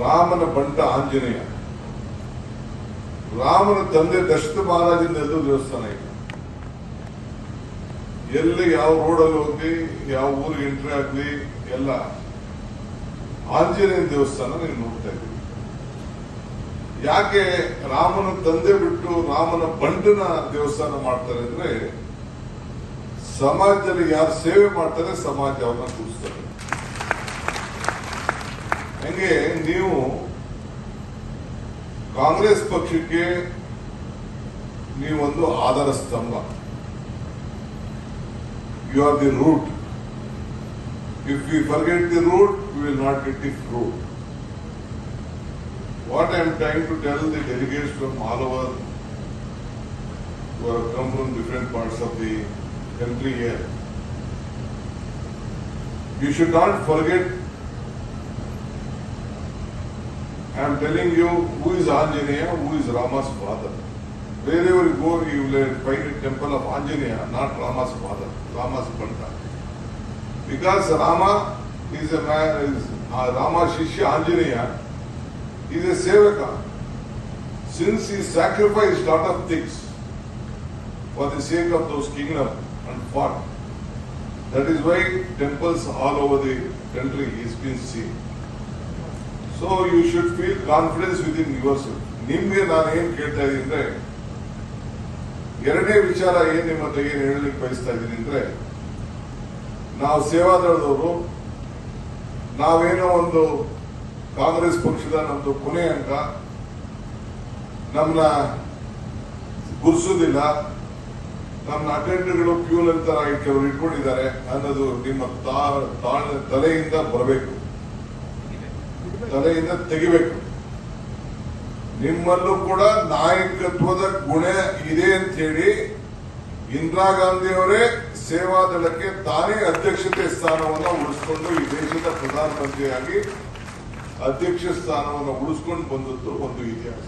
ರಾಮನ ಬಂಟ ಆಂಜನೇಯ. ರಾಮನ ತಂದೆ ದಶರಥ ಮಹಾರಾಜನ ಎಲ್ಲೂ ದೇವಸ್ಥಾನ ಇಲ್ಲ ಎಲ್ಲಿ ಯಾವ ರೋಡಲ್ಲಿ ಹೋಗ್ಲಿ ಯಾವ ಊರಿಗೆ ಎಂಟ್ರಿ ಆಗ್ಲಿ, ಎಲ್ಲ ಆಂಜನೇಯ ದೇವಸ್ಥಾನ ನೀವು ನೋಡ್ತಾ ಇದ್ದೀವಿ ಯಾಕೆ ರಾಮನ ತಂದೆ ಬಿಟ್ಟು ರಾಮನ ಬಂಟನ ದೇವಸ್ಥಾನ ಮಾಡ್ತಾರೆ ಅಂದ್ರೆ, ಸಮಾಜದಲ್ಲಿ ಯಾರು ಸೇವೆ ಮಾಡ್ತಾರೆ, ಸಮಾಜ ಅವ್ರನ್ನ ಕೂರಿಸ್ತಾರೆ. ಹಂಗೆ ನೀವು ಕಾಂಗ್ರೆಸ್ ಪಕ್ಷಕ್ಕೆ ನೀವೊಂದು ಆಧಾರ ಸ್ತಂಭ you are the root if we forget the root we will not get the fruit what I am trying to tell the delegates from all over who have come from different parts of the country here. You should not forget, I am telling you who is Anjaneya, who is Rama's father. Wherever you go, you will find a temple of Anjaneya, not Rama's father, Rama's Panta. Because Rama is a man, is uh, Rama Shishya Anjaneya he is a Sevaka. Since he sacrificed lot of things, for the sake of those kingdom and fought. That is why temples all over the country is been seen. So you should feel confidence within yourself. ನಿಮ್ಗೆ ನಾನು ಏನ್ ಕೇಳ್ತಾ ಇದ್ದೀನಿ ಅಂದ್ರೆ ಎರಡನೇ ವಿಚಾರ ಏನ್ ನಿಮ್ಮ ಹತ್ರ ಏನ್ ಹೇಳಲಿಕ್ಕೆ ಬಯಸ್ತಾ ಇದ್ದೀನಿ ಅಂದ್ರೆ, ನಾವು ಸೇವಾದಳದವರು, ನಾವೇನೋ ಒಂದು ಕಾಂಗ್ರೆಸ್ ಪಕ್ಷದ ನಮ್ದು ಕೊನೆ ಅಂಕ ನಮ್ಮನ್ನ ಗುರ್ಸೋದಿಲ್ಲ ನಮ್ಮ ಅಟೆಂಡರ್ಗಳು ಕ್ಯೂಲ್ ಅಂತ ಕೆಲವರು ಇಟ್ಕೊಂಡಿದ್ದಾರೆ ಅನ್ನೋದು ನಿಮ್ಮ ತಲೆಯಿಂದ ಬರಬೇಕು ತಲೆಯಿಂದ ತೆಗಿಬೇಕು. ನಿಮ್ಮಲ್ಲೂ ಕೂಡ ನಾಯಕತ್ವದ ಗುಣ ಇದೆ ಅಂತ ಹೇಳಿ ಇಂದಿರಾ ಗಾಂಧಿ ಅವರೇ ಸೇವಾದಳಕ್ಕೆ ತಾನೇ ಅಧ್ಯಕ್ಷತೆ ಸ್ಥಾನವನ್ನು ಉಳಿಸಿಕೊಂಡು ಈ ದೇಶದ ಪ್ರಧಾನಮಂತ್ರಿಯಾಗಿ ಅಧ್ಯಕ್ಷ ಸ್ಥಾನವನ್ನು ಉಳಿಸ್ಕೊಂಡು ಬಂದದ್ದು ಒಂದು ಇತಿಹಾಸ.